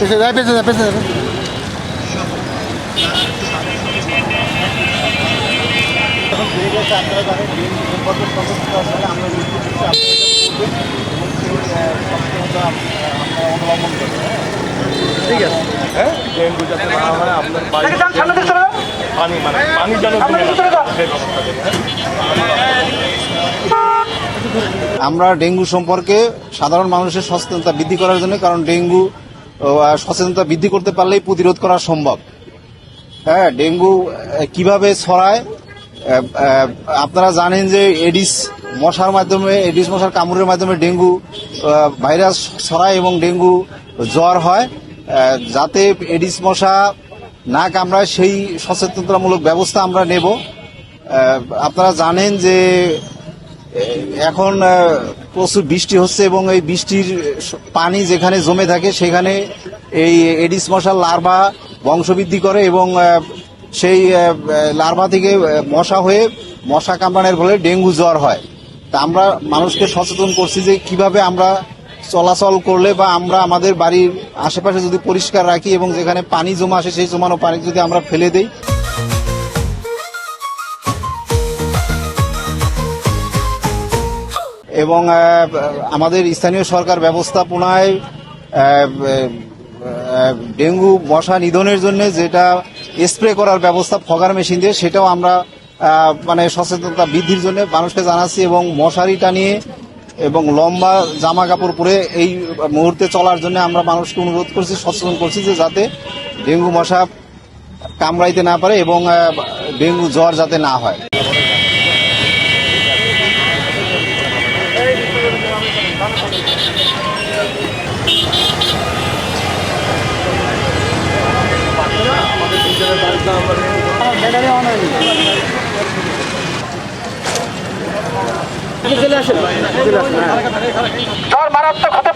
পেছে যায় পেছে যায় পেছে যাবে ঠিক আছে। হ্যাঁ? ডেঙ্গু যাতে না হয় আপনার পানি মানে পানি যেন জমে না থাকে, সেই ব্যবস্থা করবেন, হ্যাঁ? আমরা ডেঙ্গু সম্পর্কে সাধারণ মানুষের সচেতনতা বৃদ্ধি করার জন্য কারণ ডেঙ্গু সচেতনতা বৃদ্ধি করতে পারলেই প্রতিরোধ করা সম্ভব। হ্যাঁ ডেঙ্গু কীভাবে ছড়ায়? আপনারা জানেন যে এডিস মশার মাধ্যমে, এডিস মশার কামড়ের মাধ্যমে ডেঙ্গু ভাইরাস ছড়ায় এবং ডেঙ্গু জ্বর হয়। যাতে এডিস মশা না কামড়ায়, সেই সচেতনতামূলক ব্যবস্থা আমরা নেব। আপনারা জানেন যে এখন প্রচুর বৃষ্টি হচ্ছে এবং এই বৃষ্টির পানি যেখানে জমে থাকে সেখানে এই এডিস মশার লার্ভা বংশবৃদ্ধি করে এবং সেই লার্ভা থেকে মশা হয়ে মশা কামড়ানোর ফলে ডেঙ্গু জ্বর হয়। তা আমরা মানুষকে সচেতন করছি যে কীভাবে আমরা চলাচল করলে বা আমরা আমাদের বাড়ির আশেপাশে যদি পরিষ্কার রাখি এবং যেখানে পানি জমা আসে সেই জমানো পানি যদি আমরা ফেলে দেই। এবং আমাদের স্থানীয় সরকার ব্যবস্থাপনায় ডেঙ্গু মশা নিধনের জন্য যেটা স্প্রে করার ব্যবস্থা ফগার মেশিন দিয়ে, সেটাও আমরা মানে সচেতনতা বৃদ্ধির জন্য মানুষকে জানাচ্ছি এবং মশারি টানিয়ে এবং লম্বা জামা কাপড় পরে এই মুহূর্তে চলার জন্য আমরা মানুষকে অনুরোধ করছি, সচেতন করছি যে যাতে ডেঙ্গু মশা কামড়াইতে না পারে এবং ডেঙ্গু জ্বর যাতে না হয়। মারাত্মক